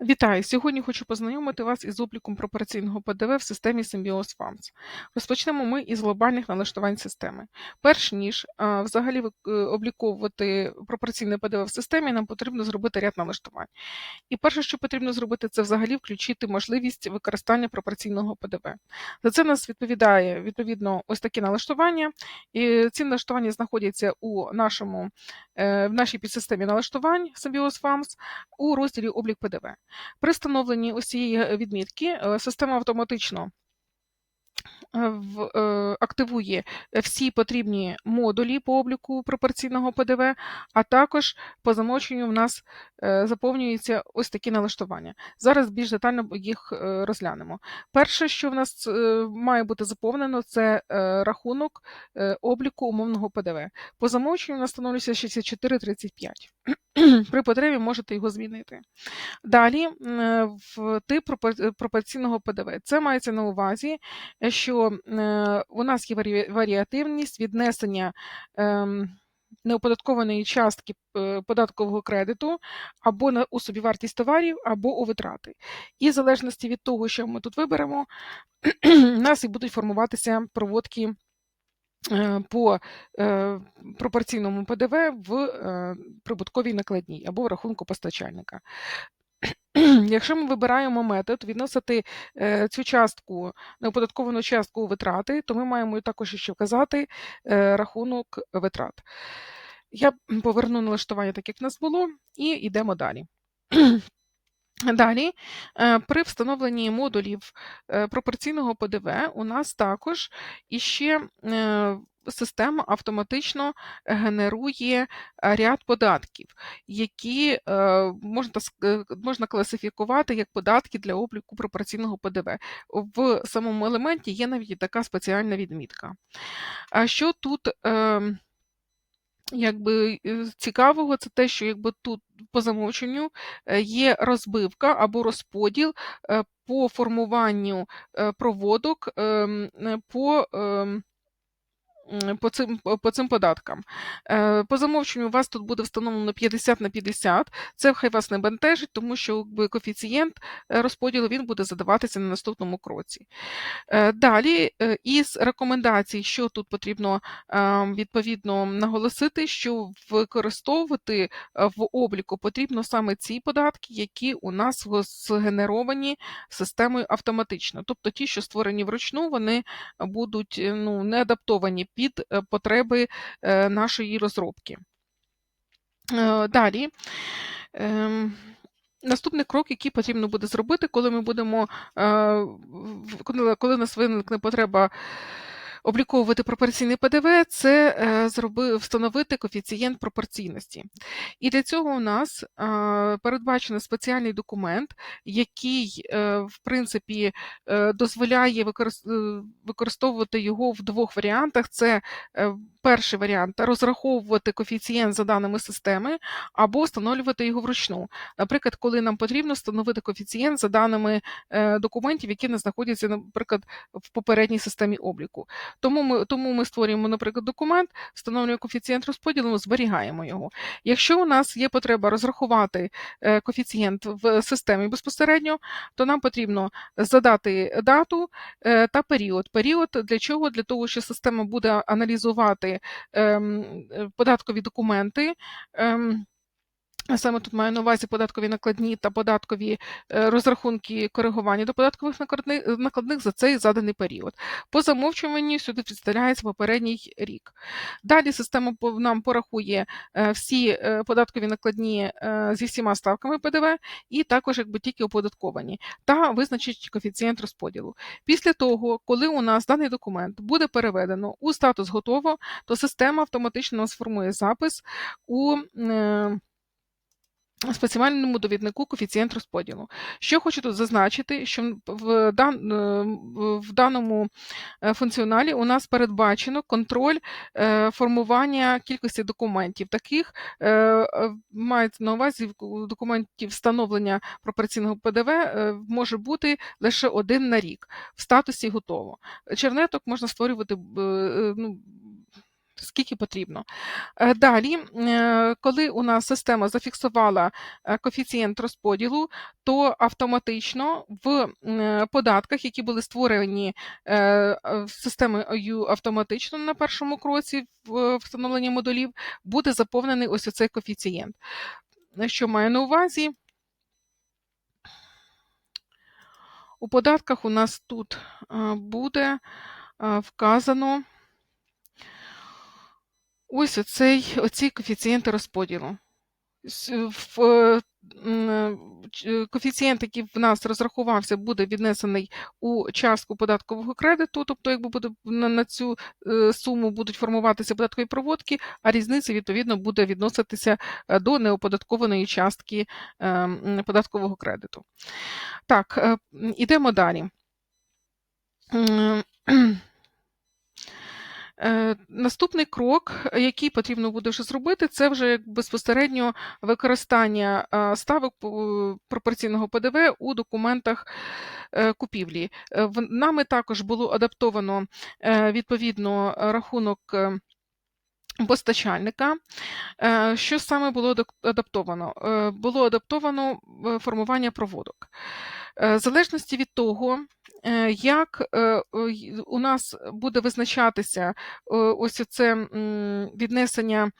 Вітаю! Сьогодні хочу познайомити вас із обліком пропорційного ПДВ в системі Symbiosis Farms. Розпочнемо ми із глобальних налаштувань системи. Перш ніж а, взагалі е, обліковувати пропорційне ПДВ в системі, нам потрібно зробити ряд налаштувань. І перше, що потрібно зробити, це взагалі включити можливість використання пропорційного ПДВ. За це нас відповідає відповідно ось такі налаштування. І ці налаштування знаходяться у нашому, е, в нашій підсистемі налаштувань Symbiosis Farms у розділі облік ПДВ. При встановленні усієї відмітки е, система автоматично в- е, активує всі потрібні модулі по обліку пропорційного ПДВ, а також по замовченню в нас е, заповнюються ось такі налаштування. Зараз більш детально їх е, розглянемо. Перше, що в нас має бути заповнено, це рахунок обліку умовного ПДВ. По замовченню у нас встановлюється 6435. При потребі можете його змінити. Далі в тип пропорційного ПДВ. Це мається на увазі, е, що е, у нас є варі- варіативність віднесення ем, неоподаткованої частки е, податкового кредиту або на у собівартість товарів, або у витрати. І в залежності від того, що ми тут виберемо, у нас і будуть формуватися проводки е, по пропорційному ПДВ в прибутковій накладній або в рахунку постачальника. Якщо ми вибираємо метод відносити е, цю частку, неоподатковану частку витрати, то ми маємо також ще вказати е, рахунок витрат. Я поверну налаштування так, як в нас було, і йдемо далі. Далі, е, при встановленні модулів пропорційного ПДВ у нас також іще система автоматично генерує ряд податків, які е, можна, е, можна класифікувати як податки для обліку пропорційного ПДВ. В самому елементі є навіть така спеціальна відмітка. А що тут ем, якби е, цікавого, це те, що якби тут по замовченню е, є розбивка або розподіл е, по формуванню е, проводок ем, е, по. По цим, по цим податкам. Е, По замовченню у вас тут буде встановлено 50 на 50. Це хай вас не бентежить, тому що коефіцієнт е, розподілу він буде задаватися на наступному кроці. Е, Далі із рекомендацій, що тут потрібно відповідно наголосити, що використовувати в обліку потрібно саме ці податки, які у нас згенеровані системою автоматично. Тобто ті, що створені вручну, вони будуть ну, не адаптовані під е, потреби е, нашої розробки. Е, Далі. ем, Наступний крок, який потрібно буде зробити, коли ми будемо, коли у нас виникне потреба обліковувати пропорційний ПДВ, це е, встановити коефіцієнт пропорційності. І для цього у нас е, передбачено спеціальний документ, який, е, в принципі, дозволяє використовувати його в двох варіантах. Це перший варіант розраховувати коефіцієнт за даними системи або встановлювати його вручну. Наприклад, коли нам потрібно встановити коефіцієнт за даними документів, які не знаходяться, наприклад, в попередній системі обліку. Тому ми, тому ми створюємо, наприклад, документ, встановлюємо коефіцієнт розподілу, зберігаємо його. Якщо у нас є потреба розрахувати е, коефіцієнт в системі безпосередньо, то нам потрібно задати дату е, та період. Період для чого? Для того, що система буде аналізувати ем, е, податкові документи. Саме тут маю на увазі податкові накладні та податкові е, розрахунки коригування до податкових накладних, за цей заданий період. По замовчуванню сюди представляється попередній рік. Далі система нам порахує е, всі е, податкові накладні зі всіма ставками ПДВ і також якби тільки оподатковані, та визначить коефіцієнт розподілу. Після того, коли у нас даний документ буде переведено у статус готово, то система автоматично нас формує запис у спеціальному довіднику коефіцієнт розподілу. Що хочу тут зазначити, що в, дан, е, в даному е, функціоналі у нас передбачено контроль е, формування кількості документів. Таких мається на увазі документів встановлення пропорційного ПДВ може бути лише один на рік в статусі готово. Чернеток можна створювати ну, скільки потрібно. Е, Далі, е, коли у нас система зафіксувала е, коефіцієнт розподілу, то автоматично в податках, які були створені е, е, автоматично на першому кроці в встановленні модулів, буде заповнений ось оцей коефіцієнт. Що маю на увазі? У податках у нас тут буде вказано ось оцей, оці коефіцієнти розподілу. В, е, е, ч- Коефіцієнт, який в нас розрахувався, буде віднесений у частку податкового кредиту, тобто, якби буде на, цю е, суму будуть формуватися податкові проводки, а різниця, відповідно, буде відноситися е, до неоподаткованої частки е, податкового кредиту. Так, е, ідемо далі. Е, Наступний крок, який потрібно буде вже зробити, це вже безпосередньо використання е, ставок по- пропорційного ПДВ у документах е, купівлі. Е, Нами також було адаптовано е, відповідно рахунок. е, Постачальника. Е, Що саме було адаптовано? Е, Було адаптовано е, формування проводок. Е, В залежності від того, е, як е, у нас буде визначатися ось це віднесення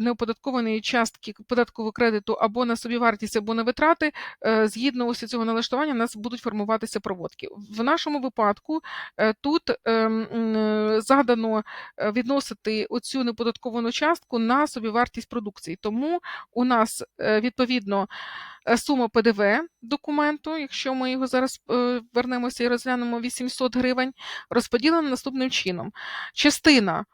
неоподаткованої частки податкового кредиту або на собівартість, або на витрати, е, згідно ось цього налаштування, у нас будуть формуватися проводки. В нашому випадку е, тут е, м, е, задано відносити оцю неподатковану частку на собівартість продукції. Тому у нас відповідно сума ПДВ документу, якщо ми його зараз вернемося і розглянемо 800 гривень, розподілена наступним чином. Частина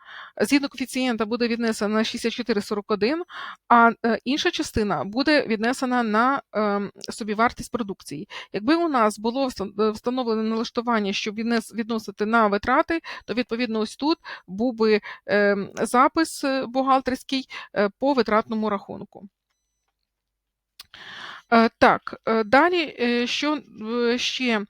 згідно коефіцієнта буде віднесена на 64,41, а е, інша частина буде віднесена на ем, собівартість продукції. Якби у нас було е, встановлене налаштування, щоб відносити на витрати, то відповідно ось тут був би ем, запис е, бухгалтерський по витратному рахунку. Так, далі, що ще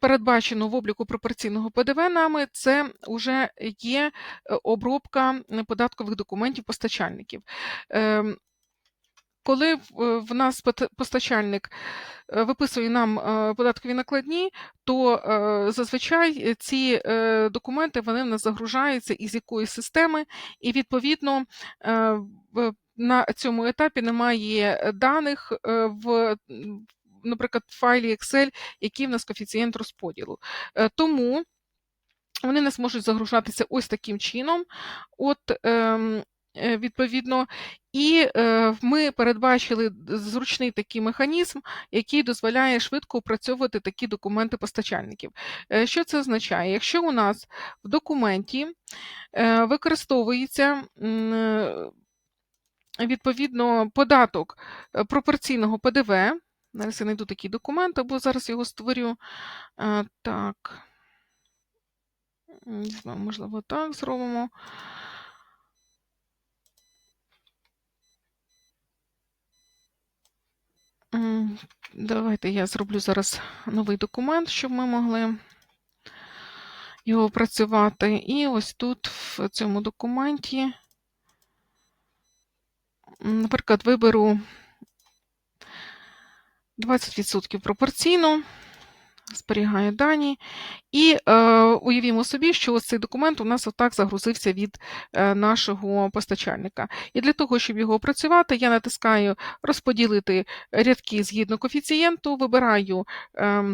передбачено в обліку пропорційного ПДВ нами, це вже є е, обробка податкових документів постачальників. Ем, Коли в е, нас постачальник е, виписує нам податкові накладні, то зазвичай ці документи вони в нас загружаються із якоїсь системи, і відповідно на цьому етапі немає даних в, наприклад, файлі Excel, який в нас коефіцієнт розподілу. Е, Тому вони не зможуть загружатися ось таким чином. От, ем, е, відповідно, і е, ми передбачили зручний такий механізм, який дозволяє швидко опрацьовувати такі документи постачальників. Що це означає? Якщо у нас в документі використовується відповідно податок пропорційного ПДВ, зараз я знайду такий документ, або зараз його створю. Е, Так. Не знаю, можливо, так зробимо. Давайте я зроблю зараз новий документ, щоб ми могли його опрацювати. І ось тут, в цьому документі, наприклад, виберу 20% пропорційно, Зберігає дані. І е, уявімо собі, що ось цей документ у нас отак загрузився від е, нашого постачальника. І для того, щоб його опрацювати, я натискаю розподілити рядки згідно коефіцієнту, вибираю. е,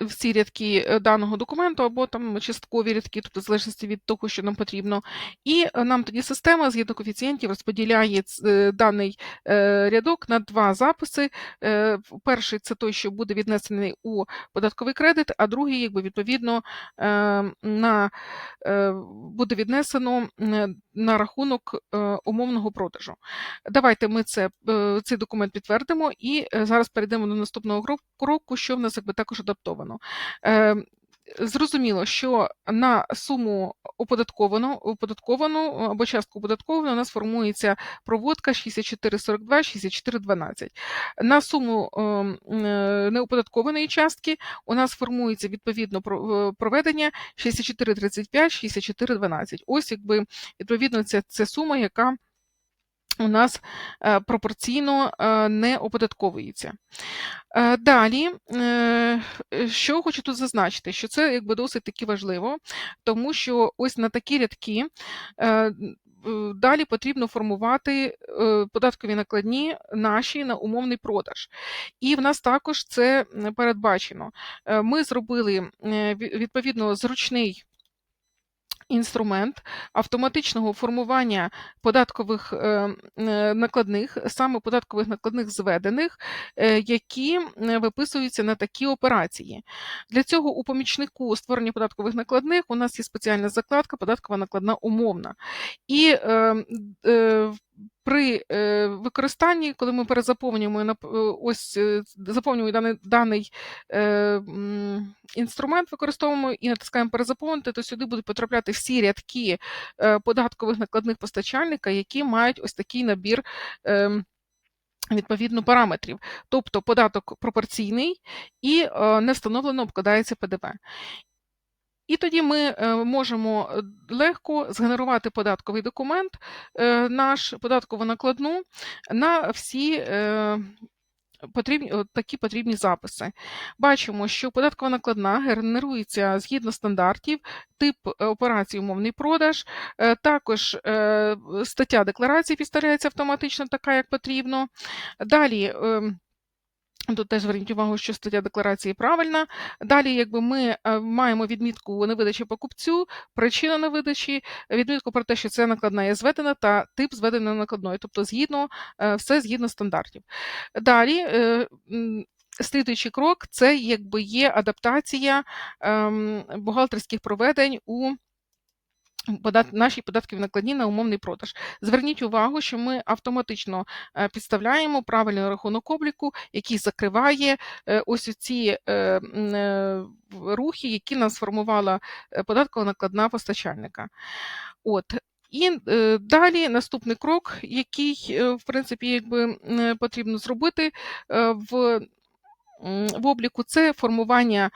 всі рядки е, даного документу або там часткові рядки, тобто в залежності від того, що нам потрібно. І е, нам тоді система згідно коефіцієнтів розподіляє е, даний е, рядок на два записи. Е, Перший це той, що буде віднесений у податковий кредит, а другий, якби відповідно, е, на, е, буде віднесено е, на рахунок е, умовного продажу. Давайте ми це, е, цей документ підтвердимо і е, зараз перейдемо до наступного кроку, що в нас якби також адаптовано. Зрозуміло, що на суму оподатковану, оподатковану або частку оподатковану у нас формується проводка 64,42, 64,12. На суму ем, е, неоподаткованої частки у нас формується відповідно е, проведення 64,35, 64,12. Ось якби відповідно це, це сума, яка у нас е, пропорційно е, не оподатковується. Е, Далі, що хочу тут зазначити, що це якби досить таки важливо, тому що ось на такі рядки далі потрібно формувати податкові накладні наші на умовний продаж. І в нас також це передбачено. Ми зробили відповідно зручний інструмент автоматичного формування податкових е, е, накладних, саме податкових накладних зведених, е, які виписуються на такі операції. Для цього у помічнику створення податкових накладних у нас є спеціальна закладка податкова накладна умовна. І при е, використанні, коли ми перезаповнюємо е, ось е, заповнюємо даний, даний інструмент, використовуємо і натискаємо перезаповнити, то сюди будуть потрапляти всі рядки податкових накладних постачальника, які мають ось такий набір. Відповідно параметрів, тобто податок пропорційний і не встановлено обкладається ПДВ. І тоді ми е, можемо е, легко згенерувати податковий документ, е, наш податкову накладну на всі потрібні, такі потрібні записи. Бачимо, що податкова накладна генерується згідно стандартів, тип операції умовний продаж, також стаття декларації підставляється автоматично, така як потрібно. Далі. Тут теж зверніть увагу, що стаття декларації правильна. Далі, якби ми е, маємо відмітку невидачі покупцю, причина невидачі, відмітку про те, що це накладна є зведена та тип зведеної накладної, тобто згідно, е, все згідно стандартів. Далі, е, слідуючий крок це якби є адаптація ем, бухгалтерських проведень у наші податки накладні на умовний продаж. Зверніть увагу, що ми автоматично е, підставляємо правильний рахунок обліку, який закриває е, ось ці е, рухи, які нам сформувала е, податкова накладна постачальника. От. І далі наступний крок, який, в принципі, якби потрібно зробити в, в обліку, це формування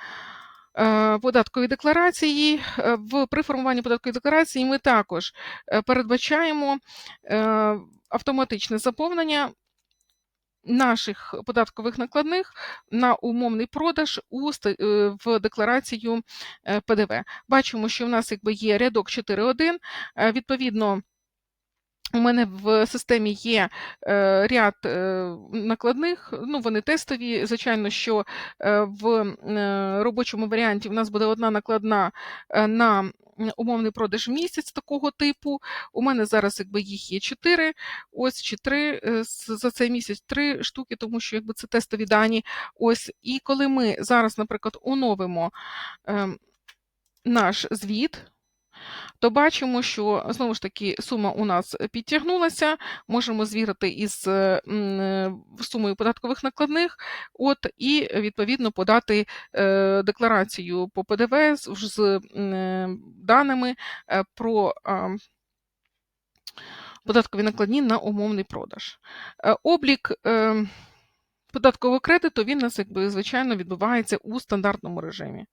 е, податкової декларації. Е, В при формуванні податкової декларації ми також е, передбачаємо автоматичне заповнення наших податкових накладних на умовний продаж у в декларацію ПДВ. Бачимо, що в нас якби є рядок 4.1, е, відповідно. У мене в системі є е, ряд е, накладних, ну вони тестові. Звичайно, що е, в робочому варіанті в нас буде одна накладна на умовний продаж в місяць такого типу. У мене зараз якби їх є чотири, ось чи три е, за цей місяць три штуки, тому що якби це тестові дані. Ось, і коли ми зараз, наприклад, оновимо ем, наш звіт то бачимо, що знову ж таки сума у нас підтягнулася. Можемо звірити із е, е, сумою податкових накладних, от, і відповідно подати е, декларацію по ПДВ з, даними про. Податкові накладні на умовний продаж. Облік податкового кредиту він у нас, якби, звичайно, відбувається у стандартному режимі.